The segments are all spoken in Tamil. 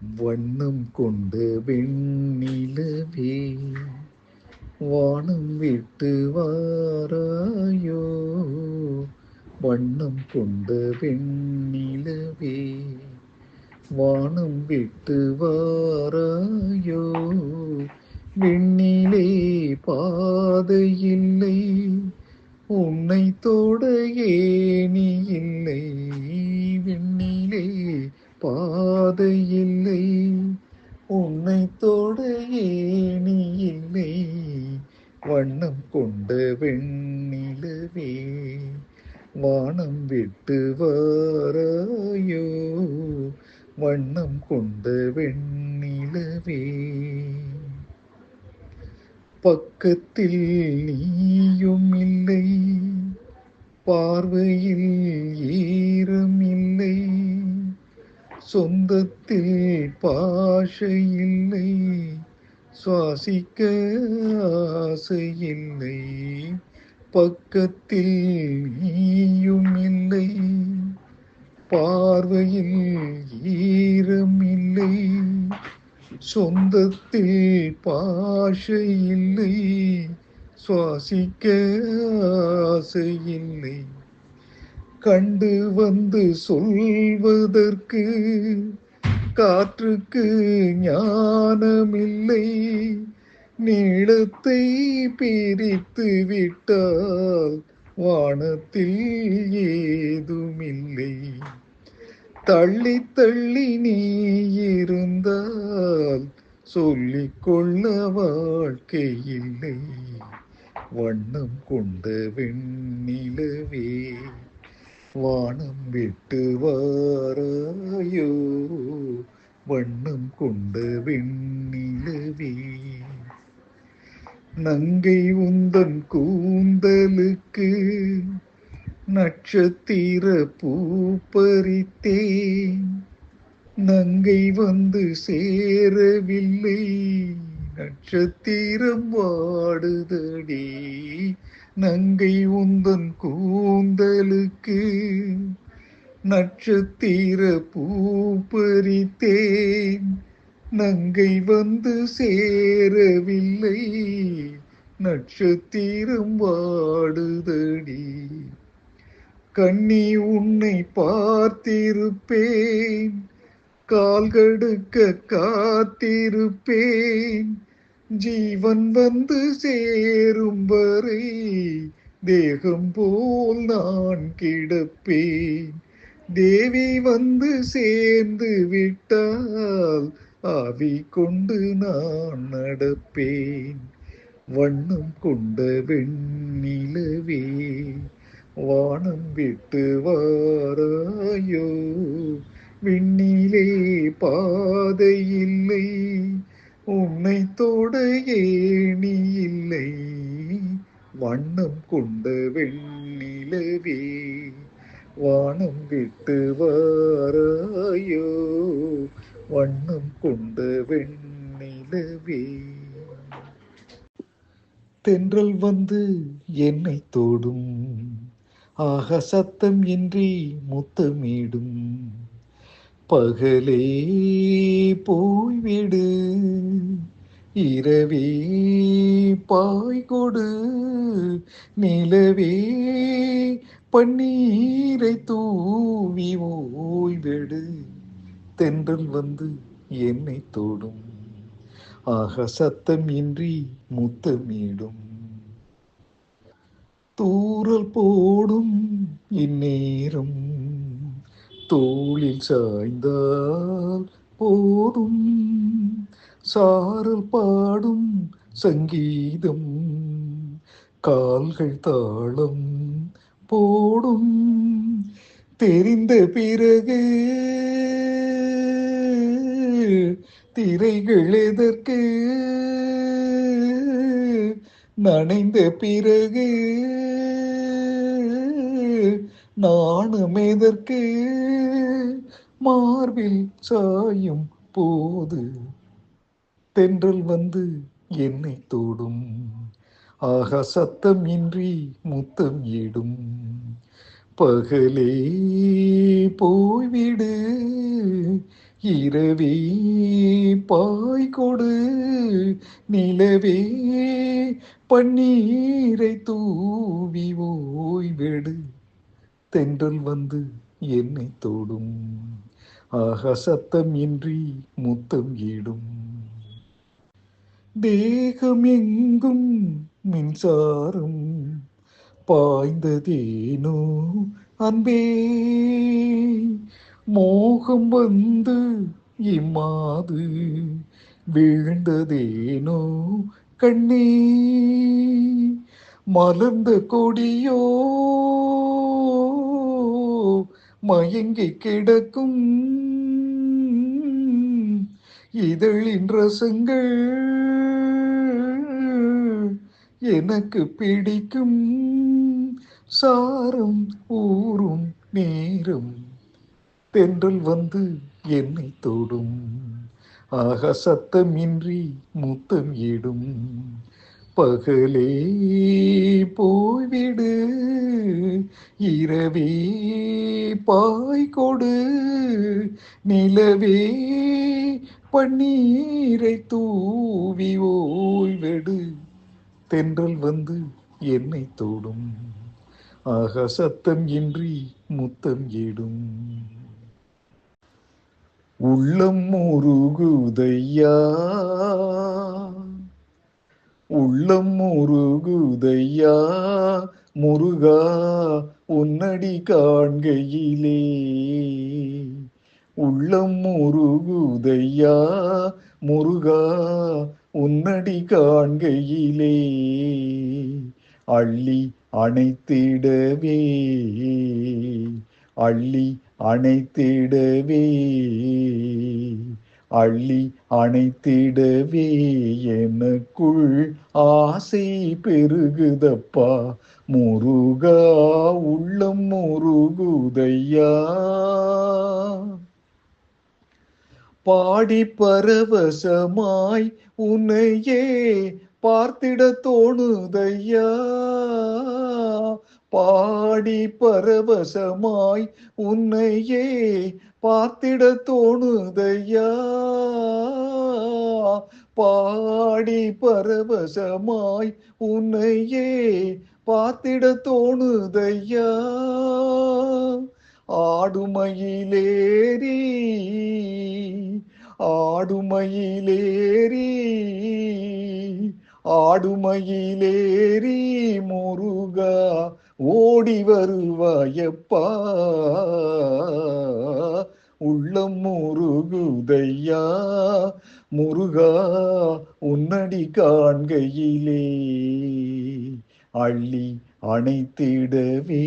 வண்ணம் கொண்டு வெண்ணிலவே வானம் விட்டு வாராயோ. வண்ணம் கொண்டு வெண்ணிலவே வானம் விட்டு வாராயோ. விண்ணிலே பாதையில்லை உன்னை தொட ஏனி இல்லை. விண்ணிலே பாதை இல்லை உன்னை தொட ஏனி இல்லை. வண்ணம் கொண்ட வெண்ணிலவே வானம் விட்டு வாராயோ. வண்ணம் கொண்ட வெண்ணிலவே பக்கத்தில் நீயும் இல்லை. பார்வையில் ஈரம் இல்லை. சொந்தத்தில் பாஷை இல்லை சுவாசிக்க ஆசையில்லை பக்கத்தில் நீயும் இல்லை பார்வையில் ஈரம் இல்லை சொந்தத்தில் பாஷை இல்லை சுவாசிக்க ஆசையில்லை. கண்டு வந்து சொல்வதற்கு காற்றுக்கு ஞானமில்லை. நீளத்தை பிரித்து விட்டால் வானத்தில் ஏதுமில்லை. தள்ளி தள்ளி நீ இருந்தால் சொல்லிக்கொள்ள வாழ்க்கை இல்லை. வண்ணம் கொண்ட வெண்ணிலவே வானம் விட்டு வாராயோ. வண்ணம் கொண்ட வெண்ணிலவே நங்கை உந்தன் கூந்தலுக்கு நட்சத்திர பூ பறித்தேன். நங்கை வந்து சேரவில்லை நட்சத்திரம் வாடுதடி. நங்கை உந்தன் கூந்தலுக்கு நட்சத்திர பூ பறித்தேன். நங்கை வந்து சேரவில்லை நட்சத்திரம் வாடுதடி. கண்ணி உன்னை பார்த்திருப்பேன் கால்கடுக்க காத்திருப்பேன். ஜீவன் வந்து சேரும் வரை தேகம் போல் நான் கிடப்பேன். தேவி வந்து சேர்ந்து விட்டால் ஆவி கொண்டு நான் நடப்பேன். வண்ணம் கொண்ட வெண்ணிலவே வானம் விட்டு வாராயோ. விண்ணிலே பாதையில்லை உன்னை தொட ஏணி இல்லை. வண்ணம் கொண்ட வெண்ணிலவே வானம் விட்டு வாராயோ. வண்ணம் கொண்ட வெண்ணிலவே. தென்றல் வந்து என்னை தோடும். ஆக சத்தம் இன்றி முத்தமிடும். பகலே போய்விடு. இரவே பாய் கொடு நிலவே பன்னீரை தூவி ஓய்விடு. தென்றல் வந்து என்னை தோடும். ஆக சத்தம் இன்றி முத்தமிடும். தூரல் போடும் இந்நேரம். தோளில் சாய்ந்தால் போதும். சாரல் பாடும் சங்கீதம். கால்கள் தாளம் போடும். தெரிந்த பிறகு திரைகள் எதற்கு? நனைந்த பிறகு நாணம் எதற்கு மார்பில் சாயும் போது தென்றல் வந்து என்னை தோடும். ஆக சத்தம் இன்றி முத்தம் இடும். பகலே போய்விடு இரவே பாய் கொடு. நிலவே பன்னீரை தூவி ஓய்வெடு. தென்றல் வந்து என்னை தோடும். ஆக சத்தம் இன்றி முத்தம் ஈடும் தேகம் எங்கும் மின்சாரம் பாய்ந்ததேனோ அன்பே. மோகம் வந்து இம்மாது வீழ்ந்ததேனோ கண்ணே. மலர்ந்த கொடியோ மயங்கி கிடக்கும். இதழின் ரசங்கள் எனக்கு பிடிக்கும். சாரம் ஊறும் நேரம் தென்றல் வந்து என்னை தொடும். ஆக சத்தமின்றி முத்தம் இடும் பகலே போய்விடு இரவே பாய் கொடு நிலவே பன்னீரை தூவி ஓய்வெடு. தென்றல் வந்து என்னை தொடும். ஆக சத்தம் இன்றி முத்தம் இடும். உள்ளம் முருகுதையா? உள்ளம் முருகுதையா முருகா உன்னடி காண்கையிலே. உள்ளம் முருகுதையா முருகா உன்னடி காண்கையிலே. அள்ளி அணைத்திடவே அள்ளி அணைத்திடவே. அள்ளி அணைத்திடவே எனக்குள் ஆசை பெருகுதப்பா. முருகா உள்ளம் முருகுதையா. பாடி பரவசமாய் உன்னையே பார்த்திட தோணுதையா. பாடி பரவசமாய் உன்னையே பார்த்திட தோணுதையா? பாடி பரவசமாய் உன்னையே பார்த்திட தோணுதையா? ஆடுமையிலேறி ஆடுமையிலேறி ஆடுமையிலேறி முருகா ஓடி வருவாயப்பா. உள்ளம் முருகுதையா? முருகா உன்னடி காண்கையிலே. அள்ளி அணைத்திடவே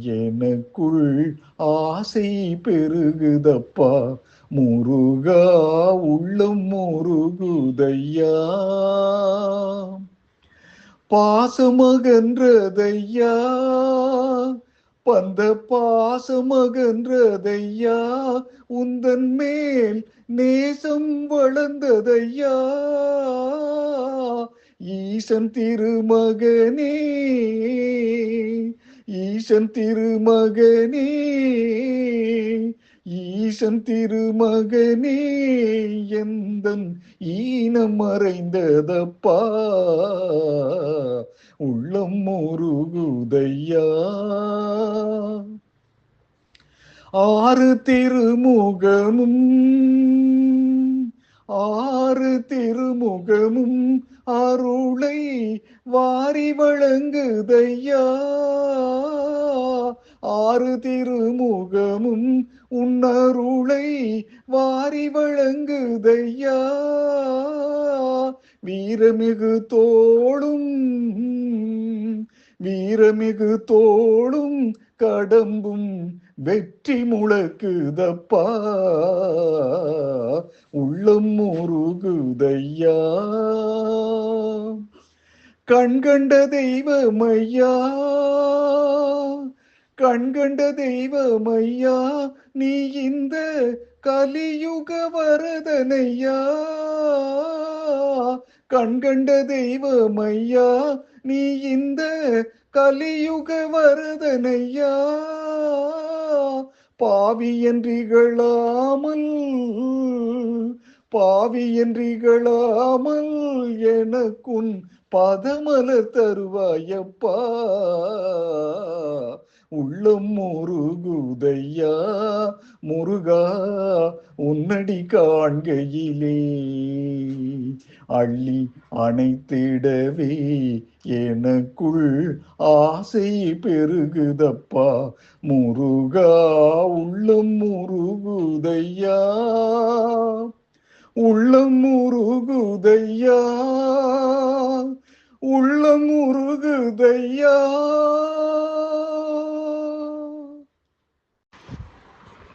எனக்குள் ஆசை பெருகுதப்பா. முருகா உள்ளம் முருகுதையா? பாசமகன்றதையா? பந்த பாசமகன்றதையா? உந்தன் மேல் நேசம் வளர்ந்ததையா? ஈசன் திருமகனே ஈசன் திருமகனே ஈசன் திருமகனே எந்தன் ஈனம் மறைந்ததப்பா? உள்ளம் முருகுதையா? ஆறு திருமுகமும் ஆறு திருமுகமும் அருளை வாரி வழங்குதையா? ஆறு திருமுகமும் உன்னருளை வாரி வழங்குதையா? வீரமிகு தோளும் வீரமிகு தோளும் கடம்பும் வெற்றி முழக்குதப்பா. உள்ளம் முருகுதையா. கண்கண்ட தெய்வமையா. கண்கண்ட தெய்வமையா. நீ இந்த கலியுக வரதனையா. கண்கண்ட தெய்வமையா நீ இந்த கலியுக வரதனையா? பாவி என்றிகளாமல் பாவி என்றிகளாமல் எனக்குன் பதமலர் தருவாயப்பா. உள்ளம் முருகுதையா முருகா உன்னடி காண்கையிலே. அள்ளி அணைத்திடவே எனக்குள் ஆசை பெருகுதப்பா முருகா உள்ளம் முருகுதையா. உள்ளம் முருகுதையா உள்ளம் முருகுதையா.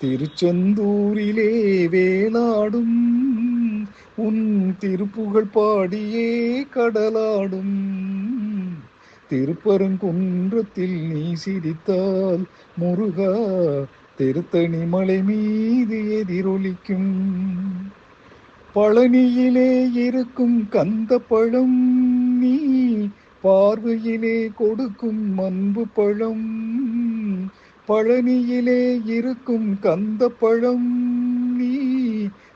திருச்செந்தூரிலே வேலாடும் உன் திருப்புகழ் பாடியே கடலாடும். திருப்பரங்குன்றத்தில் நீ சிரித்தால் முருகா திருத்தணி மலை மீது எதிரொலிக்கும். பழனியிலே இருக்கும் கந்த பழம் நீ பார்வையிலே கொடுக்கும் அன்பு பழம். பழனியிலே இருக்கும் கந்த பழம் நீ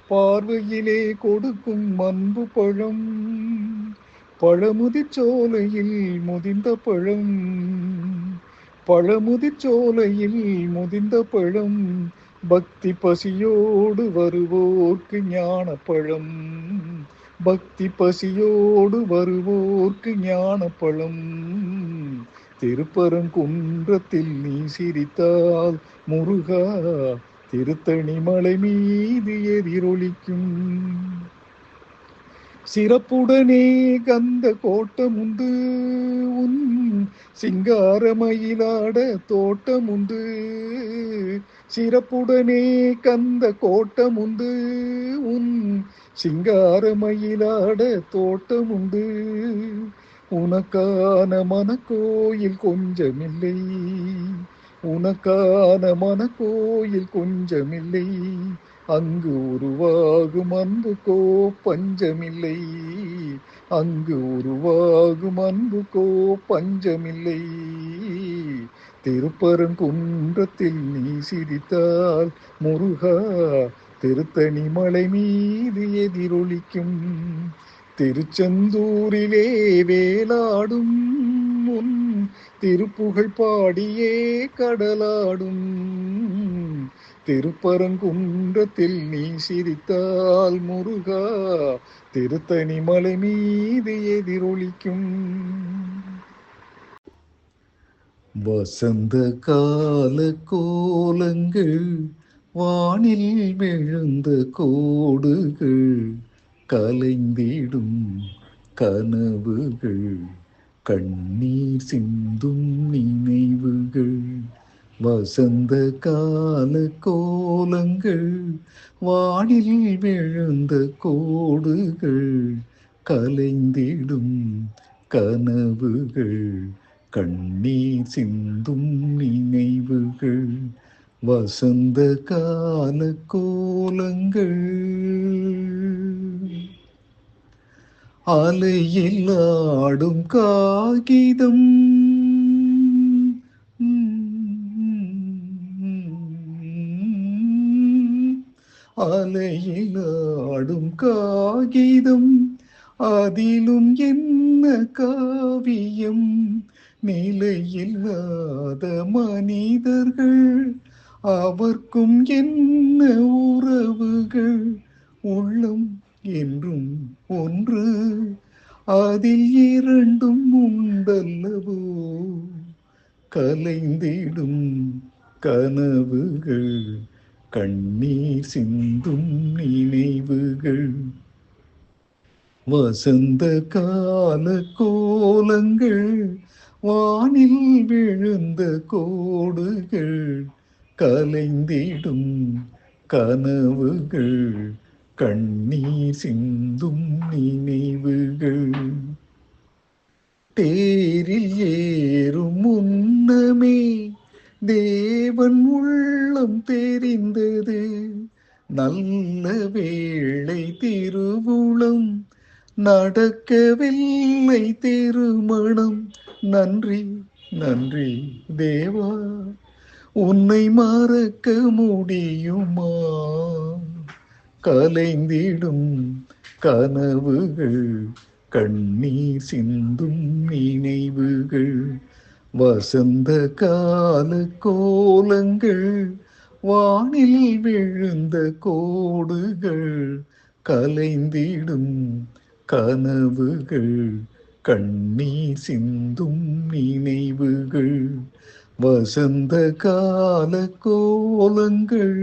பார்வையிலே கொடுக்கும் அன்பு பழம். பழமுதிச்சோலையில் முதிந்த பழம். பழமுதிச்சோலையில் முதிந்த பழம். பக்தி பசியோடு வருவோர்க்கு ஞான பழம் பக்தி பசியோடு வருவோர்க்கு ஞான பழம் திருப்பரங்குன்றத்தில் நீ சிரித்தால் முருகா திருத்தணி மலை மீது எதிரொலிக்கும். சிறப்புடனே கந்த கோட்டமுண்டு உன் சிங்காரமயிலாட தோட்டமுண்டு. சிறப்புடனே கந்த கோட்டமுண்டு உன் சிங்காரமயிலாட தோட்டமுண்டு. உனக்கான மனக்கோயில் கொஞ்சமில்லை. உனக்கான மனக்கோயில் கொஞ்சமில்லை. அங்கு உருவாகும் அன்புக்கோ பஞ்சமில்லை அங்கு உருவாகும் அன்புக்கோ பஞ்சமில்லை திருப்பரங்குன்றத்தில் நீ சிரித்தால் முருகா திருத்தணி மலை மீது எதிரொலிக்கும். திருச்செந்தூரிலே வேலாடும் உன் திருப்புகழ் பாடியே கடலாடும். திருப்பரங்குன்றத்தில் நீ சிரித்தால் முருகா திருத்தணி மலை மீது எதிரொலிக்கும். வசந்த கால கோலங்கள் வானில் விழுந்த கோடுகள். கலைந்திடும் கனவுகள் கண்ணீர் சிந்தும் நினைவுகள் வசந்த கால கோலங்கள் வானில் விழுந்த கோடுகள் கலைந்திடும் கனவுகள் கண்ணீர் சிந்தும் நினைவுகள் வசந்த கால கோலங்கள். அலையில் ஆடும் காகிதம். அலையில் ஆடும் காகிதம் அதிலும் என்ன காவியம்? நிலையில்லாத மனிதர்கள் அவர்க்கும் என்ன உறவுகள்? உள்ளம் என்றும் ஒன்று அதில் இரண்டும் உண்டல்லவோ? கலைந்திடும் கனவுகள் கண்ணீர் சிந்தும் நினைவுகள். வசந்த கால கோலங்கள் வானில் விழுந்த கோடுகள் கலைந்திடும் கனவுகள். கண்ணீர் சிந்தும் நினைவுகள். தேரில் ஏறும் முன்னமே தேவன் உள்ளம் தெரிந்தது. நல்ல வேளை திருவுளம் நடக்கவில்லை திருமணம். நன்றி நன்றி தேவா. உன்னை மறக்க முடியுமா? கலைந்திடும் கனவுகள் கண்ணீர் சிந்தும் நினைவுகள் வசந்த கால கோலங்கள் வானில் விழுந்த கோடுகள் கலைந்திடும் கனவுகள் கண்ணீர் சிந்தும் நினைவுகள் வசந்த கால கோலங்கள்.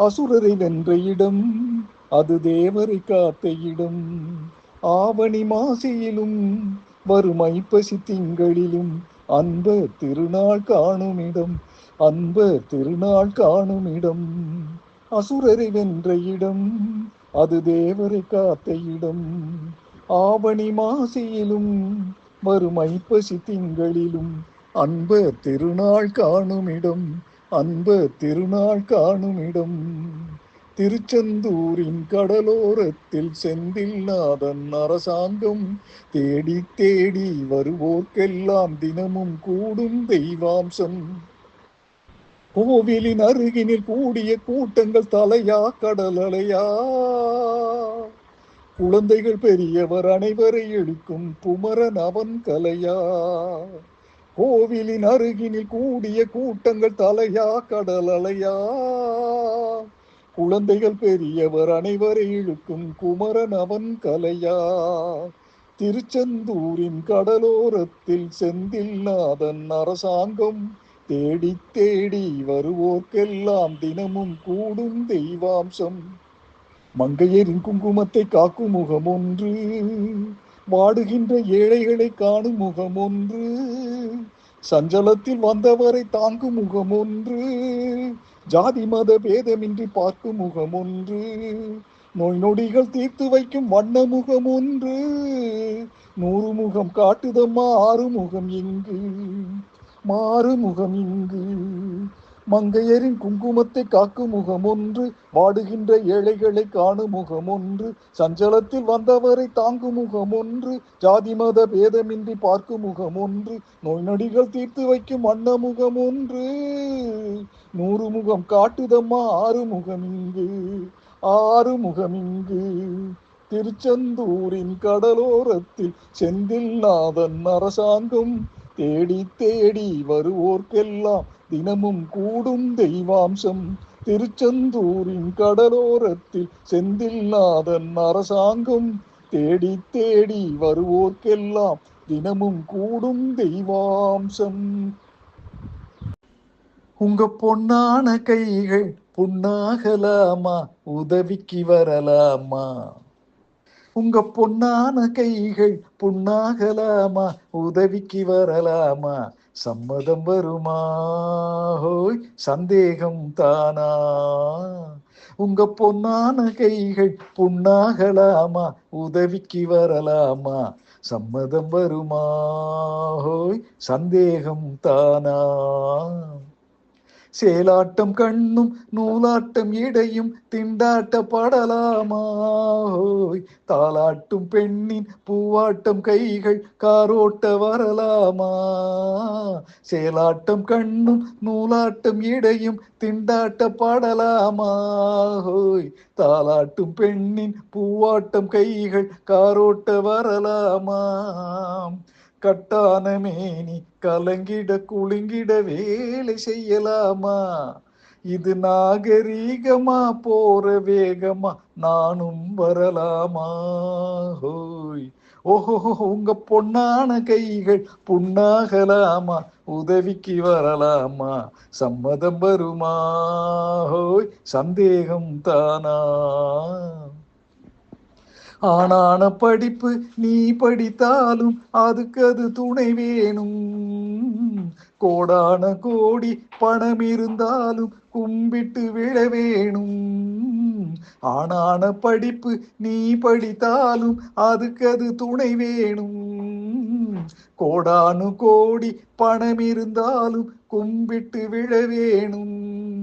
அசுரரை வென்ற இடம் அது தேவரை காத்த இடம் ஆவணி மாசியிலும் வரும் ஐப்பசி திங்களிலும் அன்ப திருநாள் காணும் இடம் அன்ப திருநாள் காணும் இடம் அசுரரை வென்ற இடம் அது தேவரை காத்த இடம் ஆவணி மாசியிலும் வரும் ஐப்பசி திங்களிலும் அன்ப திருநாள் காணும் இடம் அன்ப திருநாள் காணுமிடம். திருச்செந்தூரின் கடலோரத்தில் செந்தில் நாதன் அரசாங்கம். தேடி தேடி வருவோர்க்கெல்லாம் தினமும் கூடும் தெய்வாம்சம். கோவிலின் அருகினில் கூடிய கூட்டங்கள் தலையா கடலலையா. குழந்தைகள் பெரியவர் அனைவரை எடுக்கும் குமரன் அவன் கலையா. கோவிலின் அருகினில் கூடிய கூட்டங்கள் தலையா கடலலையா குழந்தைகள் பெரியவர் அனைவரை இழுக்கும் குமரன் அவன் கலையா. திருச்செந்தூரின் கடலோரத்தில் செந்தில் நாதன் அரசாங்கம் தேடி தேடி வருவோர்க்கெல்லாம் தினமும் கூடும் தெய்வாம்சம். மங்கையரின் குங்குமத்தை காக்கும் முகம் ஒன்று. வாடுகின்ற ஏழைகளை காணும் முகம் ஒன்று சஞ்சலத்தில் வந்தவரை தாங்கும் முகம் ஒன்று ஜாதி மத பேதமின்றி பார்க்கும் முகம் ஒன்று நோய் நொடிகள் தீர்த்து வைக்கும் வண்ண முகம் ஒன்று நூறு முகம் காட்டுதம்மா ஆறு முகம் இங்கு. மாறு முகம் இங்கு. மங்கையரின் குங்குமத்தை காக்கும் முகம் ஒன்று வாடுகின்ற ஏழைகளை காணும் முகமொன்று சஞ்சலத்தில் வந்தவரை தாங்கும் முகம் ஒன்று ஜாதி மத பேதமின்றி பார்க்கும் முகம் ஒன்று நோய் நொடிகள் தீர்த்து வைக்கும் வண்ண முகமொன்று. நூறு முகம் காட்டுதம்மா ஆறு முகம் இங்கு ஆறு முகம் இங்கு. திருச்செந்தூரின் கடலோரத்தில் செந்தில் நாதன் அரசாங்கம் தேடி தேடி வருவோர்க்கெல்லாம் தினமும் கூடும் தெய்வாம்சம். திருச்செந்தூரின் கடலோரத்தில் செந்தில்நாதன் அரசாங்கம். தேடி தேடி வருவோர்க்கெல்லாம் தினமும் கூடும் தெய்வாம்சம். உங்க பொன்னான கைகள் புண்ணாகலாமா? உதவிக்கு வரலாமா? உங்க பொன்னான கைகள் புண்ணாகலாமா? உதவிக்கு வரலாமா? சம்மதம் வருமா? ஹோய் சந்தேகம் தானா? உங்க பொன்னான கைகள் புண்ணாகலாமா? உதவிக்கு வரலாமா? சம்மதம் வருமா? ஹோய் சந்தேகம் தானா? சேலாட்டம் கண்ணும் நூலாட்டம் இடையும் திண்டாட்ட படலாமாய் தாளாட்டும் பெண்ணின் பூவாட்டம் கைகள் காரோட்ட வரலாமா? சேலாட்டம் கண்ணும் நூலாட்டம் இடையும் திண்டாட்ட படலாமா? தாளாட்டும் பெண்ணின் பூவாட்டம் கைகள் காரோட்ட வரலாமா கட்டான மேனி கலங்கிட குலுங்கிட வேலை செய்யலாமா? இது நாகரீகமா போற வேகமா நானும் வரலாமா? ஹோய். ஓஹோ உங்க பொன்னான கைகள் புண்ணாகலாமா? உதவிக்கு வரலாமா? சம்மதம் வருமா? ஹோய் சந்தேகம் தானா? ஆனான படிப்பு நீ படித்தாலும் அதுக்கு அது துணை வேணும். கோடான கோடி பணம் இருந்தாலும் கும்பிட்டு விழ வேணும். ஆனான படிப்பு நீ படித்தாலும் அதுக்கு அது துணை வேணும். கோடானு கோடி பணம் இருந்தாலும் கும்பிட்டு விழ வேணும்.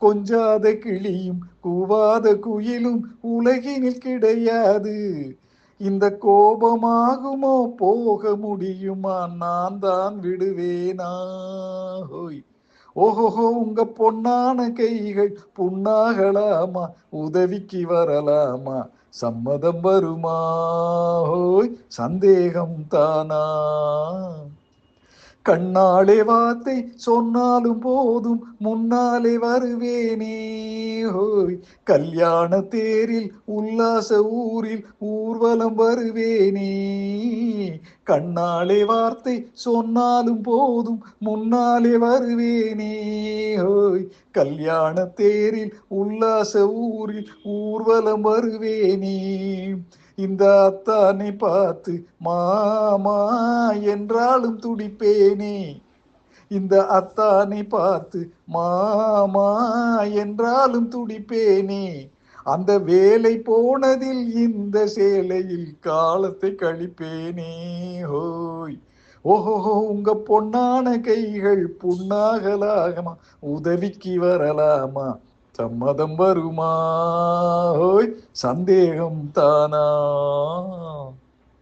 கொஞ்சாத கிளியும் கூவாத குயிலும் உலகினில் கிடையாது. இந்த கோபமாகுமோ? போக முடியுமா? நான் தான் விடுவேனா? ஹோய். ஓஹோஹோ உங்க பொன்னான கைகள் புண்ணாகலாமா? உதவிக்கு வரலாமா? சம்மதம் வருமா? ஹோய். சந்தேகம் தானா? கண்ணாலே வார்த்தை சொன்னாலும் போதும் முன்னாலே வருவேனே. ஹோய் கல்யாண தேரில் உல்லாச ஊரில் ஊர்வலம் வருவேனே. கண்ணாலே வார்த்தை சொன்னாலும் போதும் முன்னாலே வருவேனே. ஹோய் கல்யாண தேரில் உல்லாச ஊரில் ஊர்வலம் வருவேனே. இந்த அத்தானை பார்த்து மாமா என்றாலும் துடிப்பேனே. இந்த அத்தானை பார்த்து மாமா என்றாலும் துடிப்பேனே. அந்த வேலை போனதில் இந்த சேலையில் காலத்தை கழிப்பேனே. ஹோய். ஓஹோ உங்க பொன்னான கைகள் புண்ணாகலாகமா? உதவிக்கு வரலாமா? சம்மதம் வருமா? ஹோய் சந்தேகம் தானா?